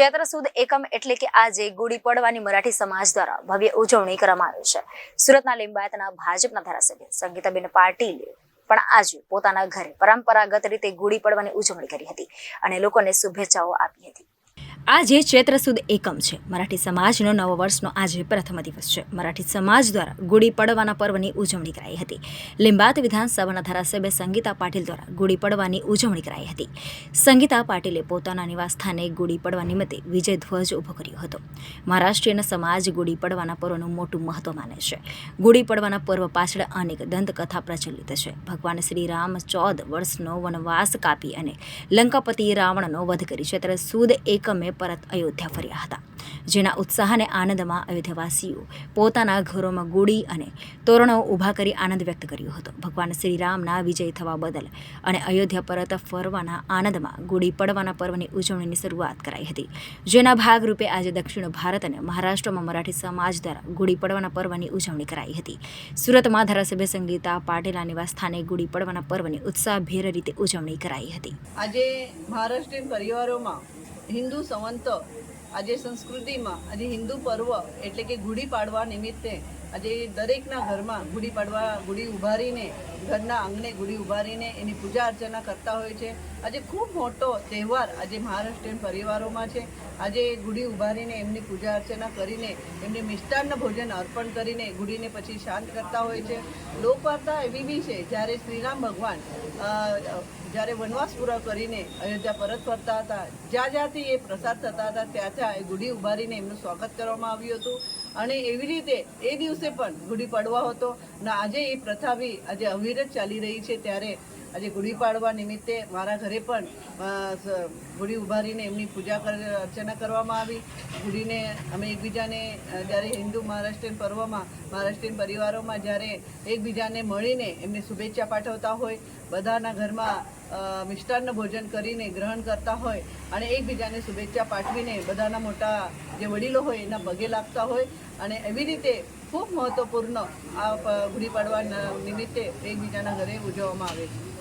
ચૈત્ર સુદ એકમ એટલે કે આજે ગુડી પડવાની મરાઠી સમાજ દ્વારા ભવ્ય ઉજવણી કરવામાં આવી છે. સુરતના લિંબાયતના ભાજપના ધારાસભ્ય સંગીતાબેન પાટીલે પણ આજે પોતાના ઘરે પરંપરાગત રીતે ગુડી પડવાની ઉજવણી કરી હતી અને લોકોને શુભેચ્છાઓ આપી હતી. આજે ચૈત્ર સુદ એકમ છે, મરાઠી સમાજનો નવ વર્ષનો આજે પ્રથમ દિવસ છે. મરાઠી સમાજ દ્વારા ગુડી પડવાના પર્વની ઉજવણી કરાઈ હતી. લિંબાત વિધાનસભાના ધારાસભ્ય સંગીતા પાટીલ દ્વારા ગુડી પડવાની ઉજવણી કરાઈ હતી. સંગીતા પાટીલે પોતાના નિવાસસ્થાને ગુડી પડવા નિમિત્તે વિજય ધ્વજ ઊભો કર્યો હતો. મહારાષ્ટ્રીયન સમાજ ગુડી પડવાના પર્વનું મોટું મહત્વ માને છે. ગુડી પડવાના પર્વ પાછળ અનેક દંતકથા પ્રચલિત છે. ભગવાન શ્રી રામ ચૌદ વર્ષનો વનવાસ કાપી અને લંકાપતિ રાવણનો વધ કરી ચૈત્ર સુદ એકમે પરત અયોધ્યા ફર્યા હતા. જેના ઉત્સાહ અને આનંદમાં અયોધ્યાવાસીઓ પોતાના ઘરોમાં ગુડી અને તોરણો ઊભા કરી આનંદ વ્યક્ત કર્યો હતો. ભગવાન શ્રીરામના વિજય થવા બદલ અને અયોધ્યા પરત ફરવાના આનંદમાં ગુડી પડવાના પર્વની ઉજવણીની શરૂઆત કરાઈ હતી. જેના ભાગરૂપે આજે દક્ષિણ ભારત અને મહારાષ્ટ્રમાં મરાઠી સમાજ દ્વારા ગુડી પડવાના પર્વની ઉજવણી કરાઈ હતી. સુરતમાં ધારાસભ્ય સંગીતા પાટીલા નિવાસ સ્થાને ગુડી પડવાના પર્વની ઉત્સાહભેર રીતે ઉજવણી કરાઈ હતી. આજે મહારાષ્ટ્રીયન પરિવારોમાં હિન્દુ સંવંત આજે સંસ્કૃતિમાં આજે હિન્દુ પર્વ એટલે કે ગુડી પાડવા નિમિત્તે આજે દરેકના ઘરમાં ગુડી પાડવા, ગુડી ઉભારીને, ઘરના આંગણે ગુડી ઉભારીને એની પૂજા અર્ચના કરતા હોય છે. આજે ખૂબ મોટો તહેવાર આજે મહારાષ્ટ્રીયન પરિવારોમાં છે. આજે ગુડી ઉભારીને એમની પૂજા અર્ચના કરીને એમને મિષ્ટાન્ન ભોજન અર્પણ કરીને ગુડીને પછી શાંત કરતા હોય છે. લોકવાર્તા એવી બી છે, જ્યારે શ્રીરામ ભગવાન જ્યારે વનવાસ પૂરા કરીને અયોધ્યા પરત ફરતા હતા, જ્યાં જ્યાંથી એ પ્રસાદ થતા હતા, ત્યાં ત્યાં એ ગુડી ઉભારીને એમનું સ્વાગત કરવામાં આવ્યું હતું. અને એવી રીતે એ દિવસે પણ ગુડી પાડવા હતો. ને આજે એ પ્રથા બી આજે અવિરત ચાલી રહી છે ત્યારે આજે ગુડી પાડવા નિમિત્તે મારા ઘરે પણ ગુડી ઉભારીને એમની પૂજા અર્ચના કરવામાં આવી. ગુડીને અમે એકબીજાને જ્યારે હિન્દુ મહારાષ્ટ્રીયન પર્વમાં, મહારાષ્ટ્રીયન પરિવારોમાં જ્યારે એકબીજાને મળીને એમને શુભેચ્છા પાઠવતા હોય, બધાના ઘરમાં મિષ્ટાન્ન ભોજન કરીને ગ્રહણ કરતા હોય અને એકબીજાને શુભેચ્છા પાઠવીને બધાના મોટા જે વડીલો હોય એના પગે લાગતા હોય અને એવી રીતે ખૂબ મહત્ત્વપૂર્ણ આ ગુડી પાડવા નિમિત્તે એકબીજાના ઘરે ઉજવવામાં આવે છે.